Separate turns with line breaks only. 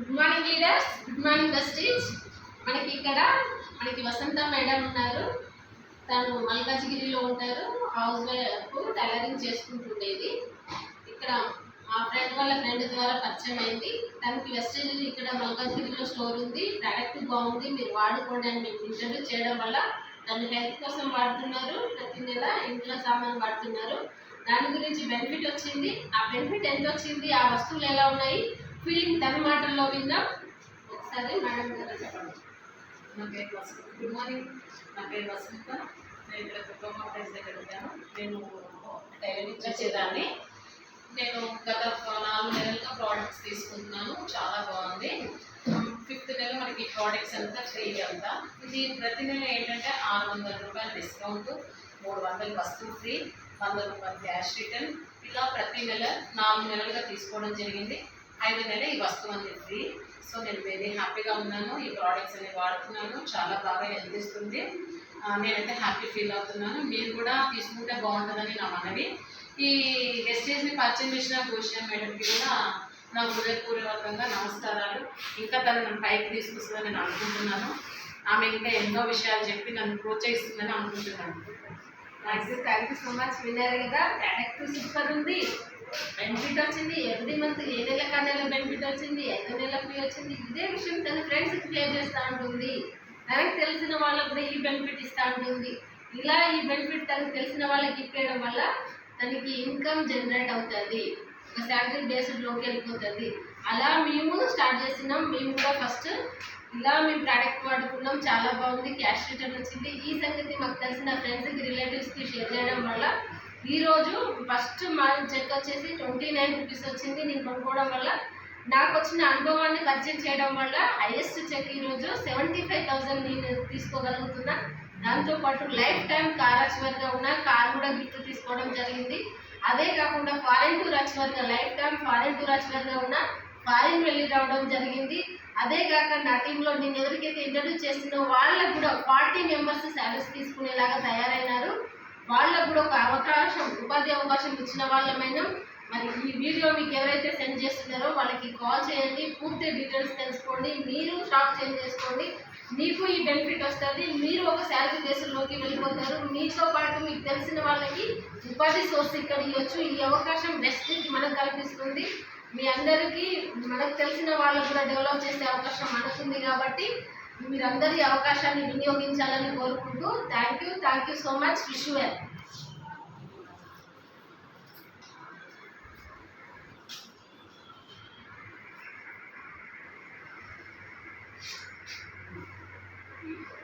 Good morning leaders good morning Vestige మనకి ఇక్కడ మనకి వసంత మేడం ఉన్నారు. తను మల్కాజ్గిరిలో ఉంటారు. హౌస్ వైఫ్ టైలరింగ్ చేసుకుంటుండేది. ఇక్కడ మా ఫ్రెండ్ వాళ్ళ ఫ్రెండ్ ద్వారా పరిచయం అయింది. తనకి వెస్టేజ్ ఇక్కడ మల్కాజ్గిరిలో స్టోర్ ఉంది. ప్రోడక్ట్ బాగుంది. మీరు వాడుకోండి అని మీకు ఇంట్రడ్యూస్ చేయడం వల్ల తను హెల్త్ కోసం వాడుతున్నారు. ప్రతి నెల ఇంట్లో సామాన్ వాడుతున్నారు. దాని గురించి బెనిఫిట్ వచ్చింది. ఆ బెనిఫిట్ ఎంత వచ్చింది? ఆ వస్తువులు ఎలా ఉన్నాయి? ఫీలింగ్ గోవింద ఒకసారి మేడం గారు చెప్పండి.
నా పేరు వసంత. గుడ్ మార్నింగ్ నా పేరు వసంత. నేను ఇక్కడ కుటుంబ ప్రైస్ దగ్గర ఉంటాను. నేను టైలరింగ్ చేసేదాన్ని నేను గత నాలుగు నెలలుగా ప్రోడక్ట్స్ తీసుకుంటున్నాను. చాలా బాగుంది. ఫిఫ్త్ నెల మనకి ప్రోడక్ట్స్ అంతా ఫ్రీ అంతా. ఇది ప్రతి నెల ఏంటంటే ఆరు వందల రూపాయల డిస్కౌంట్ మూడు వందలు వస్తువు ఫ్రీ వంద రూపాయలు క్యాష్ రిటర్న్ ఇలా ప్రతి నెల నాలుగు నెలలుగా తీసుకోవడం జరిగింది. ఐదు నెల ఈ వస్తువు అనేది సో నేను వెరీ హ్యాపీగా ఉన్నాను. ఈ ప్రోడక్ట్స్ అనేవి వాడుతున్నాను. చాలా బాగా హెల్ప్ ఇస్తుంది. నేనైతే హ్యాపీ ఫీల్ అవుతున్నాను. మీరు కూడా తీసుకుంటే బాగుంటుందని నా మనవి. ఈ వెస్టేజ్ని పరిచయం చేసిన భూషణ మేడంకి కూడా నా హృదయపూర్వకంగా నమస్కారాలు. ఇంకా తను నన్ను పైకి తీసుకొస్తుందని నేను అనుకుంటున్నాను. ఆమె ఇంకా ఎన్నో విషయాలు చెప్పి నన్ను ప్రోత్సహిస్తుందని అనుకుంటున్నాను.
Thank you thank you so much విన్నారు కదా ప్రోడక్ట్ సూపర్ ఉంది. బెనిఫిట్ వచ్చింది ఎవ్రీ మంత్ ఏ నెల కా నెల బెనిఫిట్ వచ్చింది ఐదు నెల ఫ్రీ వచ్చింది ఇదే విషయం తన ఫ్రెండ్స్కి షేర్ చేస్తూ ఉంటుంది. తనకు తెలిసిన వాళ్ళకు కూడా ఈ బెనిఫిట్ ఇస్తూ ఉంటుంది. ఇలా ఈ బెనిఫిట్ తనకు తెలిసిన వాళ్ళకి ఇప్పేయడం వల్ల తనకి ఇన్కమ్ జనరేట్ అవుతుంది. ఒక శాలరీ బేస్డ్లోకి వెళ్ళిపోతుంది. అలా మేము స్టార్ట్ చేసినాం. మేము కూడా ఫస్ట్ ఇలా మేము ప్రోడక్ట్ వాడుకున్నాం. చాలా బాగుంది. క్యాష్ రిటర్న్ వచ్చింది. ఈ సంగతి మాకు తెలిసిన ఫ్రెండ్స్కి రిలేటివ్స్కి షేర్ చేయడం వల్ల ఈరోజు ఫస్ట్ మా చెక్ వచ్చేసి ట్వంటీ నైన్ రూపీస్ వచ్చింది. నేను కొనుక్కోవడం వల్ల నాకు వచ్చిన అనుభవాన్ని పరిచయం చేయడం వల్ల హైయెస్ట్ చెక్ ఈరోజు సెవెంటీ ఫైవ్ థౌసండ్ నేను తీసుకోగలుగుతున్నా. దాంతోపాటు లైఫ్ టైం కార్ అచ్వర్గా ఉన్న కార్ కూడా గిఫ్ట్ తీసుకోవడం జరిగింది. అదే కాకుండా ఫారెన్ టూర్ అచ్వర్గా లైఫ్ టైం ఫారెన్ టూర్ అచ్వర్గా ఉన్న ఫారిన్ వెళ్ళి రావడం జరిగింది. అదే కాక నా టీంలో నేను ఎవరికైతే ఇంట్రడ్యూస్ చేస్తున్నో వాళ్ళకు కూడా ఫార్టీ మెంబర్స్ శాలరీస్ తీసుకునేలాగా తయారైనారు. వాళ్ళకు కూడా ఒక అవకాశం ఉపాధి అవకాశం ఇచ్చిన వాళ్ళమైనా మరి ఈ వీడియో మీకు ఎవరైతే సెండ్ చేస్తున్నారో వాళ్ళకి కాల్ చేయండి పూర్తి డీటెయిల్స్ తెలుసుకోండి మీరు షాప్ చేంజ్ చేసుకోండి మీకు ఈ బెనిఫిట్ వస్తుంది మీరు ఒక శాలరీ బేస్లోకి వెళ్ళిపోతారు మీతో పాటు మీకు తెలిసిన వాళ్ళకి ఉపాధి సోర్స్ ఇక్కడ ఇవ్వచ్చు ఈ అవకాశం బెస్ట్ మనకు కల్పిస్తుంది. మీ అందరికీ మనకు తెలిసిన వాళ్ళకు కూడా డెవలప్ చేసే అవకాశం మనకుంది కాబట్టి మీరందరి ఈ అవకాశాన్ని వినియోగించాలని కోరుకుంటూ thank you thank you so much wish well
Thank